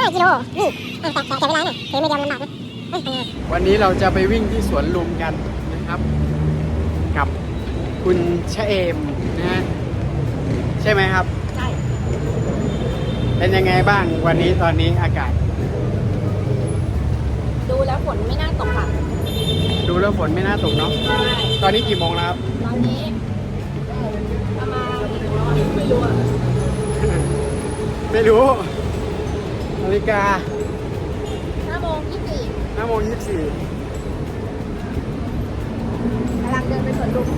5กิโลนี่อะแต่แต่เวลาน่ะเทไม่ยอมลำบากนะวันนี้เราจะไปวิ่งที่สวนลุมกันนะครับ กับคุณชะเอมนะฮะใช่ไหมครับ ใช่ เป็นยังไงบ้างวันนี้ตอนนี้อากาศ ดูแล้วฝนไม่น่าตกค่ะดูแล้วฝนไม่น่าตกเนาะใช่ตอนนี้กี่โมงแล้วครับ ตอนนี้ประมาณไม่รู้อะไม่รู้ นาฬิกาห้าโมงยี่สิบ5โมง24กำลังเดินไปสวนลุม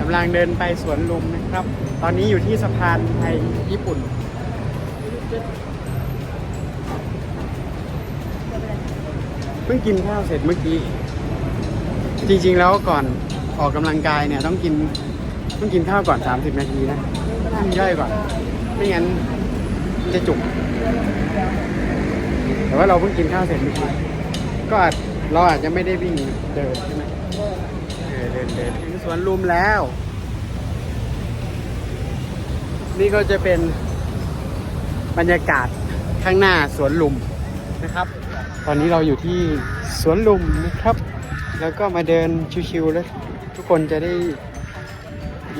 กำลังเดินไปสวนลุมนะครับ ตอนนี้อยู่ที่สะพานไทยญี่ปุ่น เพิ่งกินข้าวเสร็จเมื่อกี้ จริงๆแล้วก่อนออกกำลังกายเนี่ยต้องกินต้องกินข้าวก่อน 30 นาทีนะให้มันย่อยก่อน ไม่งั้นมันจะจุก แต่ว่าเราเพิ่งกินข้าวเสร็จเมื่อกี้ก็อาจเราอาจจะไม่ได้วิ่งเดินใช่ไหมเออเดินเดินถึงสวนลุมแล้ว นี่ก็จะเป็นบรรยากาศข้างหน้าสวนลุมนะครับ ตอนนี้เราอยู่ที่สวนลุมนะครับ แล้วก็มาเดินชิวๆแล้วทุกคนจะได้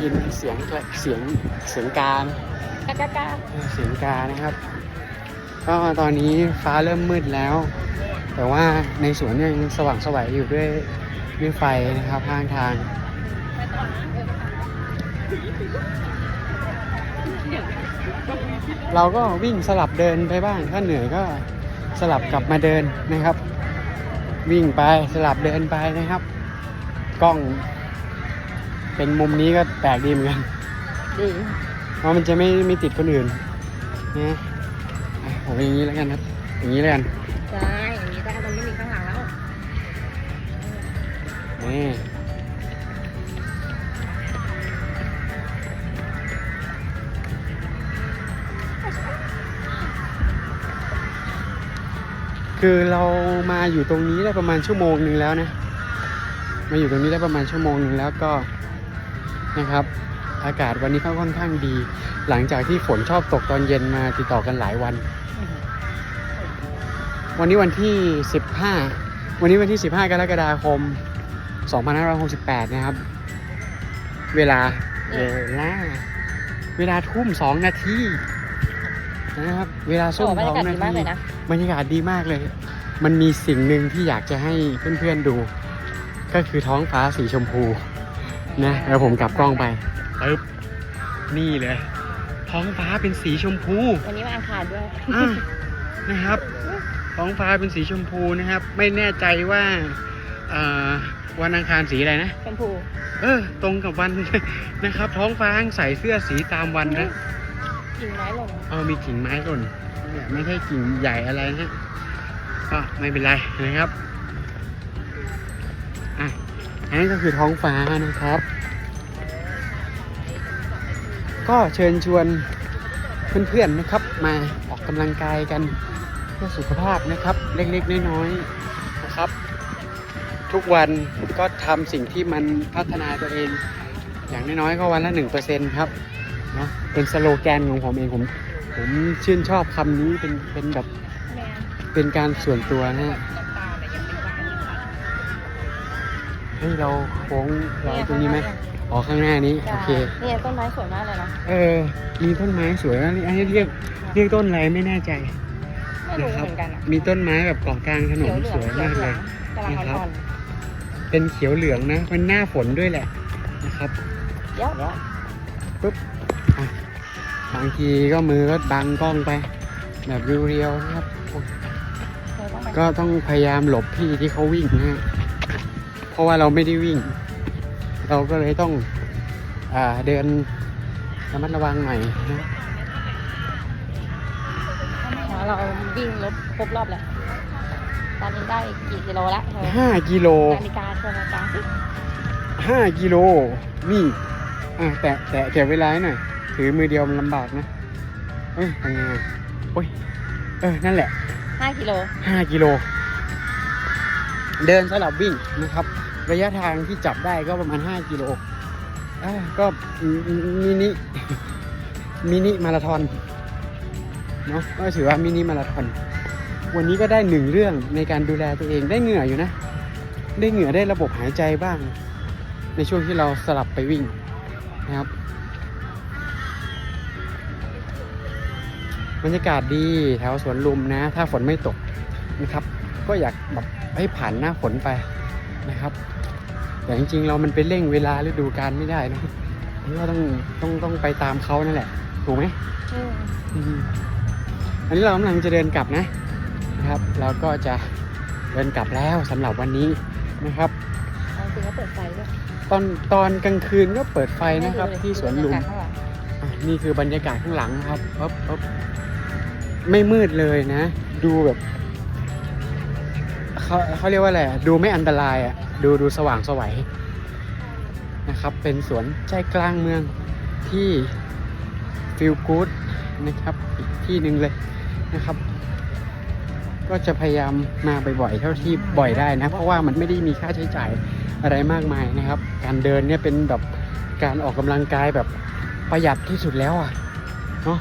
ยินเสียงเสียงเสียงการกากากาเสียงกานะครับ ก็ตอนนี้ฟ้าเริ่มมืดแล้ว แต่ว่าในสวนยังสว่างสวัยอยู่ด้วยด้วยไฟนะครับข้างทางเราก็วิ่งสลับเดินไปบ้าง ถ้าเหนื่อยก็สลับกลับมาเดินนะครับ วิ่งไปสลับเดินไปนะครับ กล้อง เป็นมุมนี้ก็แปลกดีเหมือนกันดีเพราะมันจะไม่ไม่ติดคนอื่นนะอะ ผมอย่างนี้แล้วกันครับ อย่างนี้แล้วกันใช่อย่างนี้ได้มันไม่มีข้างหลังแล้วนี่คือเรามาอยู่ตรงนี้ได้ประมาณชั่วโมงหนึ่งแล้วนะ มาอยู่ตรงนี้ได้ประมาณชั่วโมงหนึ่งแล้วก็นะครับ อากาศวันนี้ก็ค่อนข้างดี หลังจากที่ฝนชอบตกตอนเย็นมาติดต่อกันหลายวัน วันนี้วันที่ 15 วันนี้วันที่ 15 กรกฎาคม 2568 นะครับ เวลาเวลา เวลาทุ่ม 2 นาทีนะครับ เวลาส้มสองนาดีมากทีเลยนะบรรยากาศดีมากเลย มันมีสิ่งหนึ่งที่อยากจะให้เพื่อนๆดู ก็คือท้องฟ้าสีชมพูนะแล้วผมกลับกล้องไป ปึ๊บนี่เลย ท้องฟ้าเป็นสีชมพูวันนี้วันอังคารด้วยอะนะครับ ท้องฟ้าเป็นสีชมพูนะครับ ไม่แน่ใจว่าเอ่อวันอังคารสีอะไรนะ ชมพูเออ ตรงกับวัน นะครับ ท้องฟ้าใส่เสื้อสีตามวันนะกิ่งไม้หล่นเออมีกิ่งไม้หล่นเนี่ยไม่ใช่กิ่งใหญ่อะไรนะก็ไม่เป็นไรนะครับ อะอันนี้ก็คือท้องฟ้านะครับ ก็เชิญชวนเพื่อนๆนะครับ มาออกกำลังกายกันเพื่อสุขภาพนะครับ เล็กๆน้อยๆนะครับ ทุกวันก็ทำสิ่งที่มันพัฒนาตัวเอง อย่างน้อยๆก็วันละหนึ่งเปอร์เซ็นครับเนาะเป็นสโลแกนของผมเองผมผมชื่นชอบคำนี้เป็นเป็นแบบเป็นการส่วนตัวนะฮะเฮ้ยเราโค้งเราตรงนี้ไหมอ๋อข้างหน้านี้โอเคเนี่ยต้นไม้สวยมากเลยนะเออ มีต้นไม้สวยนะอันนี้เรียกเรียกต้นอะไรไม่แน่ใจไม่รู้นะครัเหมือนกันอะมีต้นไม้แบบเกาะกลางถนเขียนวเหลืสองวยเขียวมากเหลืเลอยงกำลังนะครับอ่อนเป็นเขียวเหลืองนะมันหน้าฝนด้วยแหละนะครับๆเดี๋ยวเดี๋ยวบางทีก็มือก็บังกล้องไป แบบเรียวๆนะครับเราต้องไปก็ต้องพยายามหลบพี่ที่เขาวิ่งนะฮะเพราะว่าเราไม่ได้วิ่ง เราก็เลยต้องอ่าเดินระมัดระวังหน่อยนะเราวิ่งลบครบรอบแล้วตอนนี้ได้กี่กิโลแล้วเธอห้ากิโลนาฬิกาเธอนาฬิกาสิห้ากิโลนี่อะแตะแตะเก็บเวลาให้หน่อยถือมือเดียวมันลำบากนะเอ้ยทำไงอะโอ้ยเออนั่นแหละห้ากิโลห้ากิโล เดินสลับวิ่งนะครับ ระยะทางที่จับได้ก็ประมาณห้ากิโลก็มินิมินิมาราธอนเนาะก็ถือว่ามินิมาราธอนวันนี้ก็ได้หนึ่งเรื่องในการดูแลตัวเองได้เหงื่ออยู่นะ ได้เหงื่อได้ระบบหายใจบ้าง ในช่วงที่เราสลับไปวิ่งนะครับบรรยากาศดีแถวสวนลุมนะ ถ้าฝนไม่ตกนะครับ ก็อยากแบบให้ผ่านหน้าฝนไป นะครับ แต่จริงๆ เรามันไปเร่งเวลาฤดูกาลไม่ได้นะเราต้องต้องต้องไปตามเขานั่นแหละ ถูกไหมอืมอืมอันนี้เรากำลังจะเดินกลับนะนะครับ เราก็จะเดินกลับแล้วสำหรับวันนี้นะครับเอาจริงก็เปิดไฟด้วยตอนตอนกลางคืนก็เปิดไฟนะครับให้ดูที่สวนลุมบรรยากาศข้างหลังอะนี่คือบรรยากาศข้างหลังนะครับปั๊บปั๊บไม่มืดเลยนะ ดูแบบ เขาเขาเรียกว่าอะไรอะดูไม่อันตรายอะดูดูสว่างสวัยนะครับ เป็นสวนใจกลางเมืองที่ฟิลกู๊ดนะครับอีกที่หนึ่งเลยนะครับ ก็จะพยายามมาบ่อยๆเท่าที่บ่อยได้นะ เพราะว่ามันไม่ได้มีค่าใช้จ่ายอะไรมากมายนะครับ การเดินเนี่ยเป็นแบบการออกกำลังกายแบบประหยัดที่สุดแล้วอะเนาะ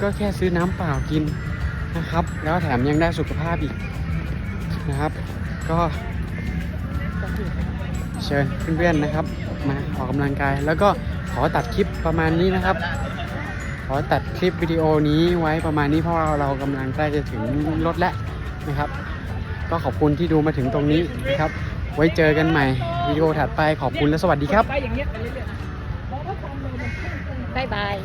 ก็แค่ซื้อน้ำเปล่ากินนะครับ แล้วแถมยังได้สุขภาพอีก นะครับ ก็เชิญเพื่อนๆนะครับ มาออกกำลังกาย แล้วก็ขอตัดคลิปประมาณนี้นะครับ ขอตัดคลิปวิดีโอนี้ไว้ประมาณนี้เพราะว่าเรากำลังใกล้จะถึงรถแล้วนะครับ ก็ขอบคุณที่ดูมาถึงตรงนี้นะครับ ไว้เจอกันใหม่วิดีโอถัดไปขอบคุณและสวัสดีครับ บ๊ายบาย